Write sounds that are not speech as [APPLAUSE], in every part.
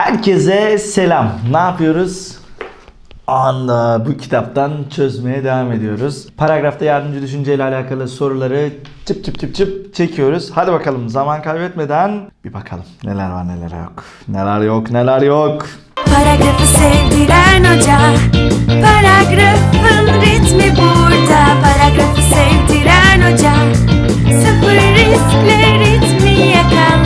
Herkese selam. Ne yapıyoruz? Anda bu kitaptan çözmeye devam ediyoruz. Paragrafta yardımcı düşünceyle alakalı soruları çıp çıp çıp çıp çekiyoruz. Hadi bakalım zaman kaybetmeden bir bakalım neler var neler yok. Neler yok neler yok. Paragrafı sevdiren hoca Paragrafın ritmi burada Paragrafı sevdiren hoca Sıfır riskle ritmi yakala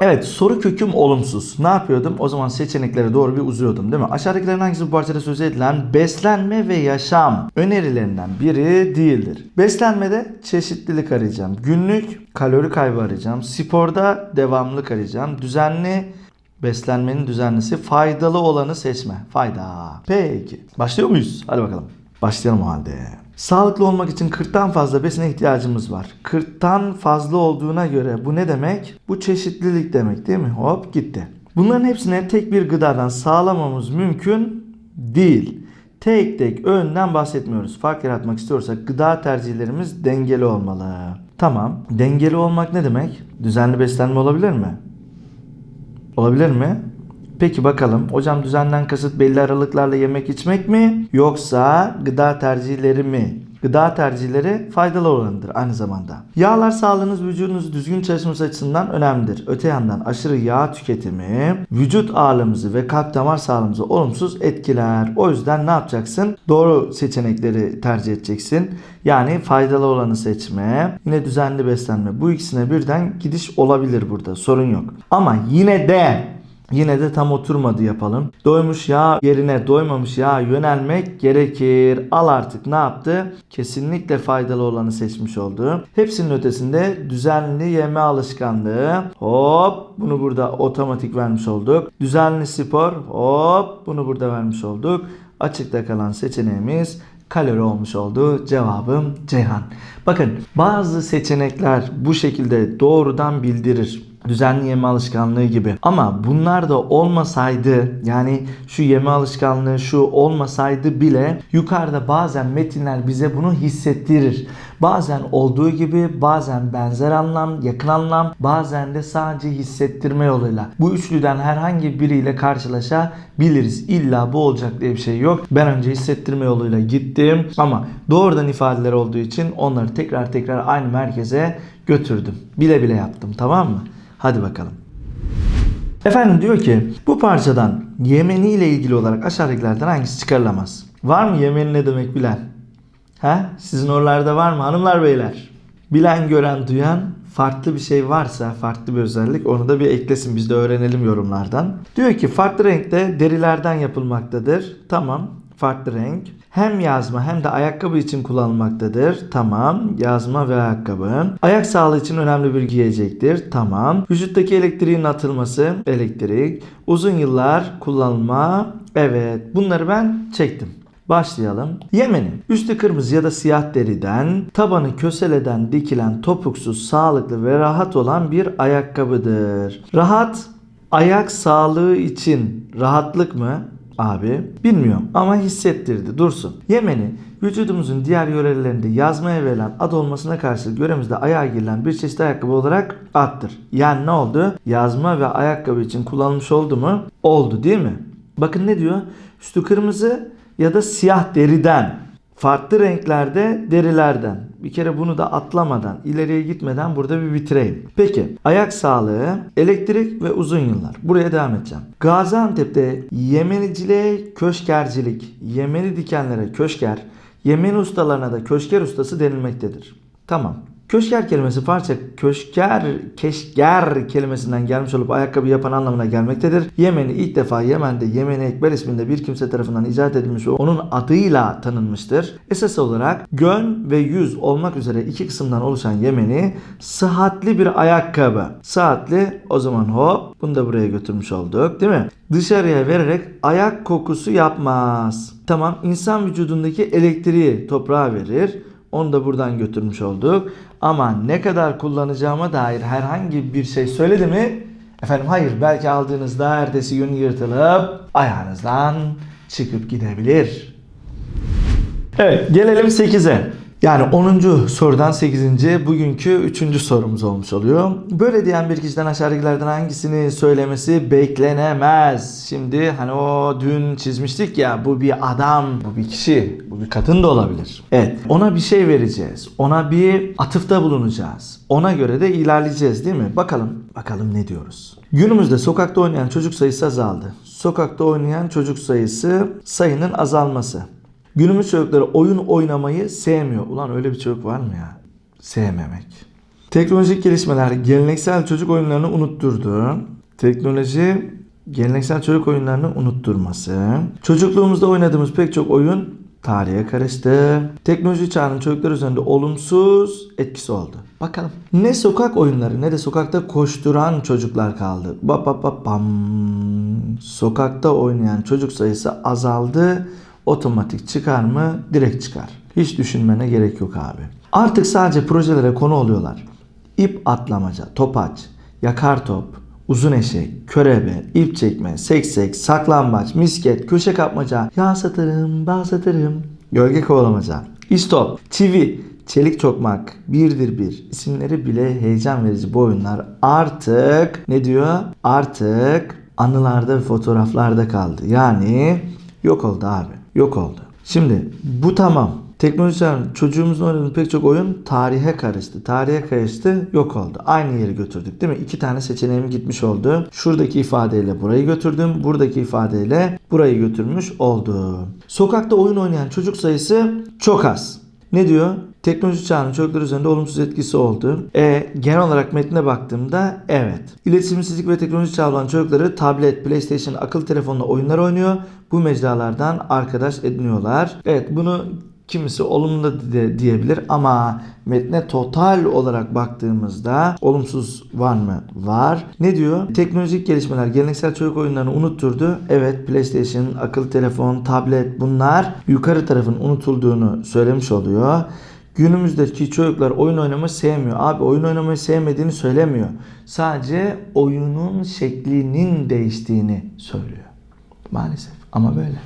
Evet soru köküm olumsuz. Ne yapıyordum? O zaman seçeneklere doğru bir uzuyordum değil mi? Aşağıdakilerin hangisi bu parçada söz edilen beslenme ve yaşam önerilerinden biri değildir? Beslenmede çeşitlilik arayacağım. Günlük kalori kaybı arayacağım. Sporda devamlılık arayacağım. Düzenli beslenmenin düzenlisi faydalı olanı seçme. Fayda. Peki. Başlıyor muyuz? Hadi bakalım. Başlayalım o halde. Sağlıklı olmak için 40'tan fazla besine ihtiyacımız var. 40'tan fazla olduğuna göre bu ne demek? Bu çeşitlilik demek değil mi? Hop gitti. Bunların hepsini tek bir gıdadan sağlamamız mümkün değil. Tek tek öğünden bahsetmiyoruz. Fark yaratmak istiyorsak gıda tercihlerimiz dengeli olmalı. Tamam. Dengeli olmak ne demek? Düzenli beslenme olabilir mi? Olabilir mi? Peki bakalım hocam düzenden kasıt belli aralıklarla yemek içmek mi yoksa gıda tercihleri mi? Gıda tercihleri faydalı olanıdır aynı zamanda. Yağlar sağlığınız vücudunuz düzgün çalışması açısından önemlidir. Öte yandan aşırı yağ tüketimi vücut ağırlığımızı ve kalp damar sağlığımızı olumsuz etkiler. O yüzden ne yapacaksın? Doğru seçenekleri tercih edeceksin. Yani faydalı olanı seçme, yine düzenli beslenme. Bu ikisine birden gidiş olabilir burada. Sorun yok. Ama yine de Yine de tam oturmadı yapalım. Doymuş yağ yerine doymamış yağ yönelmek gerekir. Al artık ne yaptı? Kesinlikle faydalı olanı seçmiş oldu. Hepsinin ötesinde düzenli yeme alışkanlığı. Hop bunu burada otomatik vermiş olduk. Düzenli spor. Hop bunu burada vermiş olduk. Açıkta kalan seçeneğimiz kalori olmuş oldu. Cevabım Ceyhan. Bakın bazı seçenekler bu şekilde doğrudan bildirir düzenli yeme alışkanlığı gibi. Ama bunlar da olmasaydı yani şu yeme alışkanlığı şu olmasaydı bile yukarıda bazen metinler bize bunu hissettirir. Bazen olduğu gibi bazen benzer anlam, yakın anlam, bazen de sadece hissettirme yoluyla. Bu üçlüden herhangi biriyle karşılaşabiliriz. İlla bu olacak diye bir şey yok. Ben önce hissettirme yoluyla gittim ama doğrudan ifadeler olduğu için onları tekrar tekrar aynı merkeze götürdüm. Bile bile yaptım tamam mı? Hadi bakalım. Efendim diyor ki bu parçadan Yemeni ile ilgili olarak aşağıdakilerden hangisi çıkarılamaz? Var mı Yemeni ne demek bilen? Ha? Sizin oralarda var mı hanımlar beyler? Bilen gören duyan farklı bir şey varsa farklı bir özellik onu da bir eklesin biz de öğrenelim yorumlardan. Diyor ki farklı renkte derilerden yapılmaktadır. Tamam farklı renk. Hem yazma hem de ayakkabı için kullanılmaktadır. Tamam. Yazma ve ayakkabı. Ayak sağlığı için önemli bir giyecektir. Tamam. Vücuttaki elektriğin atılması. Elektrik. Uzun yıllar kullanılma. Evet. Bunları ben çektim. Başlayalım. Yemenin üstü kırmızı ya da siyah deriden, tabanı köseleden dikilen topuksuz, sağlıklı ve rahat olan bir ayakkabıdır. Rahat, ayak sağlığı için rahatlık mı? Abi bilmiyorum ama hissettirdi dursun. Yemeni vücudumuzun diğer yörelerinde yazmaya verilen ad olmasına karşı göremizde ayağa girilen bir çeşit ayakkabı olarak attır. Yani ne oldu? Yazma ve ayakkabı için kullanılmış oldu mu? Oldu değil mi? Bakın ne diyor? Üstü kırmızı ya da siyah deriden. Farklı renklerde derilerden. Bir kere bunu da atlamadan, ileriye gitmeden burada bir bitireyim. Peki, ayak sağlığı, elektrik ve uzun yıllar. Buraya devam edeceğim. Gaziantep'te Yemeniciliğe köşkercilik, Yemeni dikenlere köşker, Yemeni ustalarına da köşker ustası denilmektedir. Tamam. Köşker kelimesi parça köşker, keşker kelimesinden gelmiş olup ayakkabı yapan anlamına gelmektedir. Yemeni ilk defa Yemen'de Yemeni Ekber isminde bir kimse tarafından icat edilmiş ve onun adıyla tanınmıştır. Esas olarak gön ve yüz olmak üzere iki kısımdan oluşan Yemeni sıhhatli bir ayakkabı. Sıhhatli o zaman hop bunu da buraya götürmüş olduk değil mi? Dışarıya vererek ayak kokusu yapmaz. Tamam insan vücudundaki elektriği toprağa verir. Onu da buradan götürmüş olduk. Ama ne kadar kullanacağıma dair herhangi bir şey söyledi mi? Efendim hayır belki aldığınızda ertesi gün yırtılıp ayağınızdan çıkıp gidebilir. Evet gelelim 8'e. Yani 10. sorudan 8. bugünkü 3. sorumuz olmuş oluyor. Böyle diyen bir kişiden aşağıdakilerden hangisini söylemesi beklenemez. Şimdi hani o dün çizmiştik ya bu bir adam, bu bir kişi, bu bir kadın da olabilir. Evet ona bir şey vereceğiz. Ona bir atıfta bulunacağız. Ona göre de ilerleyeceğiz değil mi? Bakalım, bakalım ne diyoruz. Günümüzde sokakta oynayan çocuk sayısı azaldı. Sokakta oynayan çocuk sayısı sayının azalması. Günümüz çocukları oyun oynamayı sevmiyor. Ulan öyle bir çocuk var mı ya? Sevmemek. Teknolojik gelişmeler geleneksel çocuk oyunlarını unutturdu. Teknoloji geleneksel çocuk oyunlarını unutturması. Çocukluğumuzda oynadığımız pek çok oyun tarihe karıştı. Teknoloji çağının çocuklar üzerinde olumsuz etkisi oldu. Bakalım. Ne sokak oyunları ne de sokakta koşturan çocuklar kaldı. Bap bap bap bam. Sokakta oynayan çocuk sayısı azaldı. Otomatik çıkar mı? Direkt çıkar. Hiç düşünmene gerek yok abi. Artık sadece projelere konu oluyorlar. İp atlamaca, topaç, yakar top, uzun eşek, körebe, ip çekme, seksek, saklambaç, misket, köşe kapmaca, yağ satarım, bal satarım, gölge kovalamaca, istop, çivi, çelik çokmak, birdir bir isimleri bile heyecan verici bu oyunlar artık ne diyor? Artık anılarda ve fotoğraflarda kaldı. Yani yok oldu abi. Yok oldu. Şimdi bu tamam. Teknoloji çağının çocuğumuzun oynadığı pek çok oyun tarihe karıştı. Tarihe karıştı, yok oldu. Aynı yere götürdük değil mi? İki tane seçeneğim gitmiş oldu. Şuradaki ifadeyle burayı götürdüm. Buradaki ifadeyle burayı götürmüş oldu. Sokakta oyun oynayan çocuk sayısı çok az. Ne diyor? Teknoloji çağının çocuklar üzerinde olumsuz etkisi oldu. E, genel olarak metne baktığımda evet. İletişimsizlik ve teknoloji çağı olan çocukları tablet, PlayStation, akıl telefonla oyunlar oynuyor. Bu mecralardan arkadaş ediniyorlar. Evet bunu kimisi olumlu de- diyebilir ama metne total olarak baktığımızda olumsuz var mı? Var. Ne diyor? Teknolojik gelişmeler geleneksel çocuk oyunlarını unutturdu. Evet PlayStation, akıllı telefon, tablet bunlar yukarı tarafın unutulduğunu söylemiş oluyor. Günümüzdeki çocuklar oyun oynamayı sevmiyor. Abi oyun oynamayı sevmediğini söylemiyor. Sadece oyunun şeklinin değiştiğini söylüyor. Maalesef ama böyle.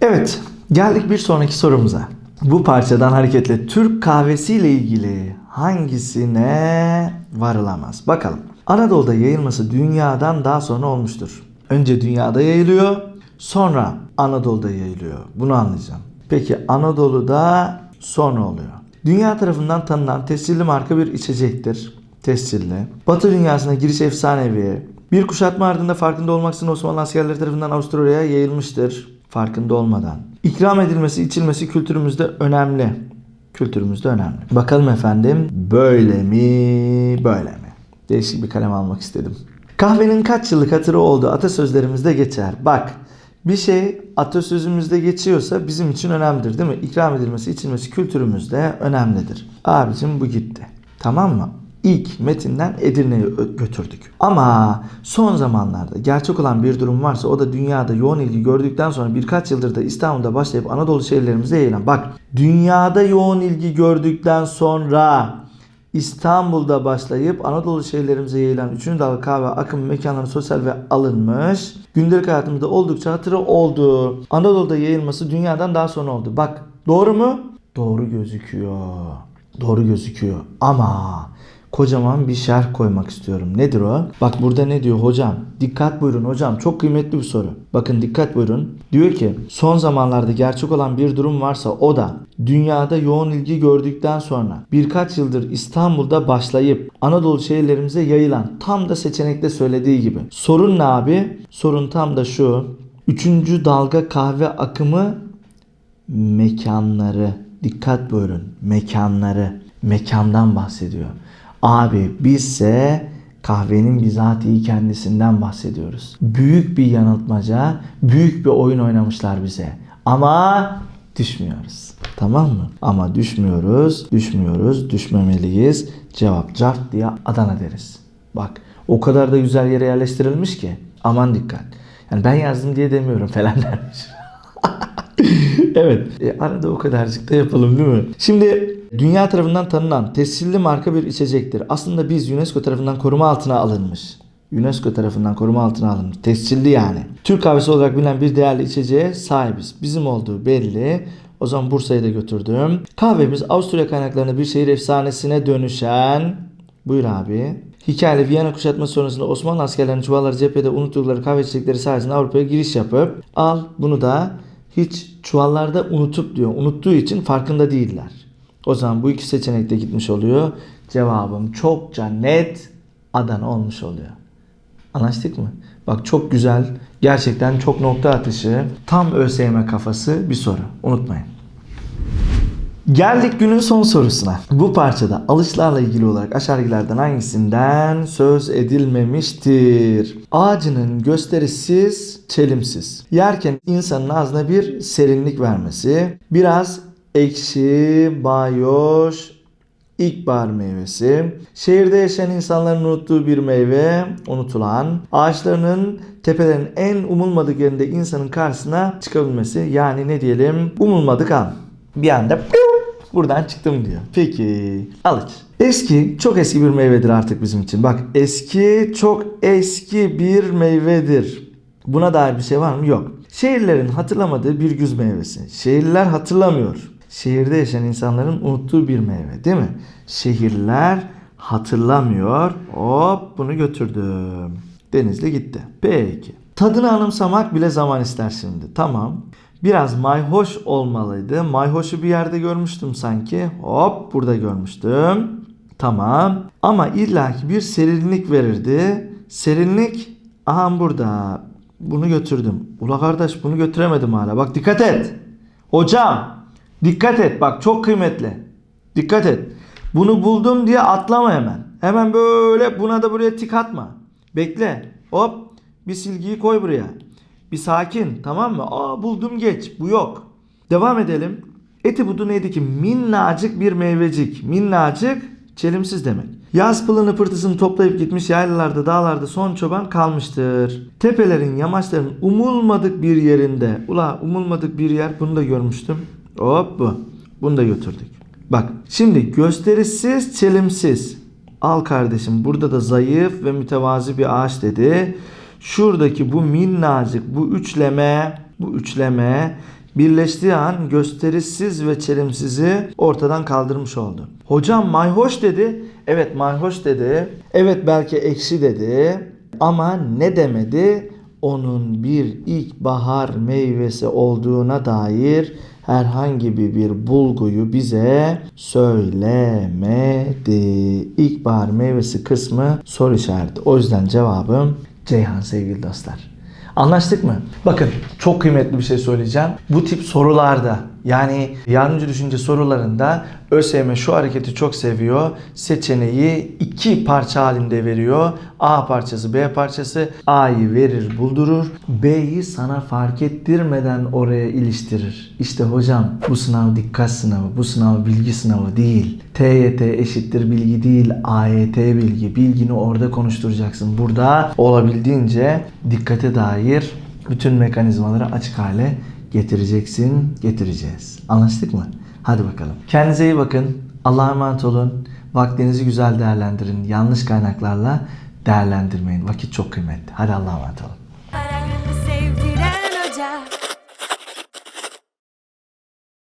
Evet, geldik bir sonraki sorumuza. Bu parçadan hareketle Türk kahvesiyle ilgili hangisine varılamaz? Bakalım. Anadolu'da yayılması dünyadan daha sonra olmuştur. Önce dünyada yayılıyor, sonra Anadolu'da yayılıyor. Bunu anlayacağım. Peki Anadolu'da sonra oluyor. Dünya tarafından tanınan tescilli marka bir içecektir. Tescilli. Batı dünyasına giriş efsanevi. Bir kuşatma ardında farkında olmaksızın Osmanlı askerleri tarafından Avusturya'ya yayılmıştır. Farkında olmadan. İkram edilmesi, içilmesi kültürümüzde önemli. Kültürümüzde önemli. Bakalım efendim böyle mi, böyle mi? Değişik bir kalem almak istedim. Kahvenin kaç yıllık hatırı olduğu atasözlerimizde geçer. Bak bir şey atasözümüzde geçiyorsa bizim için önemlidir değil mi? İkram edilmesi, içilmesi kültürümüzde önemlidir. Abicim bu gitti. Tamam mı? İlk metinden Edirne'ye götürdük. Ama son zamanlarda gerçek olan bir durum varsa o da dünyada yoğun ilgi gördükten sonra birkaç yıldır da İstanbul'da başlayıp Anadolu şehirlerimize yayılan. Bak dünyada yoğun ilgi gördükten sonra İstanbul'da başlayıp Anadolu şehirlerimize yayılan 3. dalga kahve akım mekanları sosyal ve alınmış. Gündelik hayatımızda oldukça hatırı oldu. Anadolu'da yayılması dünyadan daha sonra oldu. Bak doğru mu? Doğru gözüküyor. Doğru gözüküyor. Ama kocaman bir şerh koymak istiyorum. Nedir o? Bak burada ne diyor hocam? Dikkat buyurun hocam. Çok kıymetli bir soru. Bakın dikkat buyurun. Diyor ki son zamanlarda gerçek olan bir durum varsa o da dünyada yoğun ilgi gördükten sonra birkaç yıldır İstanbul'da başlayıp Anadolu şehirlerimize yayılan tam da seçenekte söylediği gibi. Sorun ne abi? Sorun tam da şu. Üçüncü dalga kahve akımı mekanları. Dikkat buyurun. Mekanları. Mekandan bahsediyor. Abi bizse kahvenin bizatihi kendisinden bahsediyoruz. Büyük bir yanıltmaca, büyük bir oyun oynamışlar bize. Ama düşmüyoruz. Tamam mı? Ama düşmüyoruz, düşmüyoruz, düşmemeliyiz. Cevap cart diye Adana deriz. Bak o kadar da güzel yere yerleştirilmiş ki. Aman dikkat. Yani ben yazdım diye demiyorum falan [LAUGHS] dermiş. Evet. E, arada o kadarcık da yapalım değil mi? Şimdi dünya tarafından tanınan tescilli marka bir içecektir. Aslında biz UNESCO tarafından koruma altına alınmış. UNESCO tarafından koruma altına alınmış. Tescilli yani. Türk kahvesi olarak bilinen bir değerli içeceğe sahibiz. Bizim olduğu belli. O zaman Bursa'yı da götürdüm. Kahvemiz Avusturya kaynaklarında bir şehir efsanesine dönüşen Buyur abi. Hikayeli Viyana kuşatması sonrasında Osmanlı askerlerinin çuvalları cephede unuttukları kahve çiçekleri sayesinde Avrupa'ya giriş yapıp al bunu da hiç çuvallarda unutup diyor. Unuttuğu için farkında değiller. O zaman bu iki seçenekte gitmiş oluyor. Cevabım çokça net Adana olmuş oluyor. Anlaştık mı? Bak çok güzel. Gerçekten çok nokta atışı. Tam ÖSYM kafası bir soru. Unutmayın. Geldik günün son sorusuna. Bu parçada alışlarla ilgili olarak aşağıdakilerden hangisinden söz edilmemiştir? Ağacının gösterişsiz, çelimsiz. Yerken insanın ağzına bir serinlik vermesi, biraz ekşi, bayoş, İlkbahar meyvesi. Şehirde yaşayan insanların unuttuğu bir meyve, unutulan. Ağaçlarının tepelerin en umulmadık yerinde insanın karşısına çıkabilmesi. Yani ne diyelim? Umulmadık an. Bir anda buradan çıktım diyor. Peki. Alıç. Eski, çok eski bir meyvedir artık bizim için. Bak eski, çok eski bir meyvedir. Buna dair bir şey var mı? Yok. Şehirlerin hatırlamadığı bir güz meyvesi. Şehirler hatırlamıyor. Şehirde yaşayan insanların unuttuğu bir meyve değil mi? Şehirler hatırlamıyor. Hop bunu götürdüm. Denizli gitti. Peki. Tadını anımsamak bile zaman ister şimdi. Tamam. Biraz mayhoş olmalıydı. Mayhoşu bir yerde görmüştüm sanki. Hop burada görmüştüm. Tamam. Ama illaki bir serinlik verirdi. Serinlik aha burada. Bunu götürdüm. Ula kardeş bunu götüremedim hala. Bak dikkat et. Hocam dikkat et. Bak çok kıymetli. Dikkat et. Bunu buldum diye atlama hemen. Hemen böyle buna da buraya tik atma. Bekle. Hop. Bir silgiyi koy buraya. Bir sakin tamam mı? Aa buldum geç. Bu yok. Devam edelim. Eti budu neydi ki? Minnacık bir meyvecik. Minnacık çelimsiz demek. Yaz pılını pırtısını toplayıp gitmiş yaylalarda dağlarda son çoban kalmıştır. Tepelerin yamaçların umulmadık bir yerinde. Ula umulmadık bir yer bunu da görmüştüm. Hop bu. Bunu da götürdük. Bak şimdi gösterişsiz çelimsiz. Al kardeşim burada da zayıf ve mütevazi bir ağaç dedi. Şuradaki bu minnacık bu üçleme bu üçleme birleştiği an gösterişsiz ve çelimsizi ortadan kaldırmış oldu. Hocam mayhoş dedi. Evet mayhoş dedi. Evet belki ekşi dedi. Ama ne demedi? Onun bir ilkbahar meyvesi olduğuna dair herhangi bir, bulguyu bize söylemedi. İlkbahar meyvesi kısmı soru işareti. O yüzden cevabım Ceyhan sevgili dostlar. Anlaştık mı? Bakın çok kıymetli bir şey söyleyeceğim. Bu tip sorularda yani yardımcı düşünce sorularında ÖSYM şu hareketi çok seviyor. Seçeneği iki parça halinde veriyor. A parçası B parçası. A'yı verir buldurur. B'yi sana fark ettirmeden oraya iliştirir. İşte hocam bu sınav dikkat sınavı. Bu sınav bilgi sınavı değil. TYT eşittir bilgi değil. AYT bilgi. Bilgini orada konuşturacaksın. Burada olabildiğince dikkate dair bütün mekanizmaları açık hale getireceksin, getireceğiz. Anlaştık mı? Hadi bakalım. Kendinize iyi bakın. Allah'a emanet olun. Vaktinizi güzel değerlendirin. Yanlış kaynaklarla değerlendirmeyin. Vakit çok kıymetli. Hadi Allah'a emanet olun.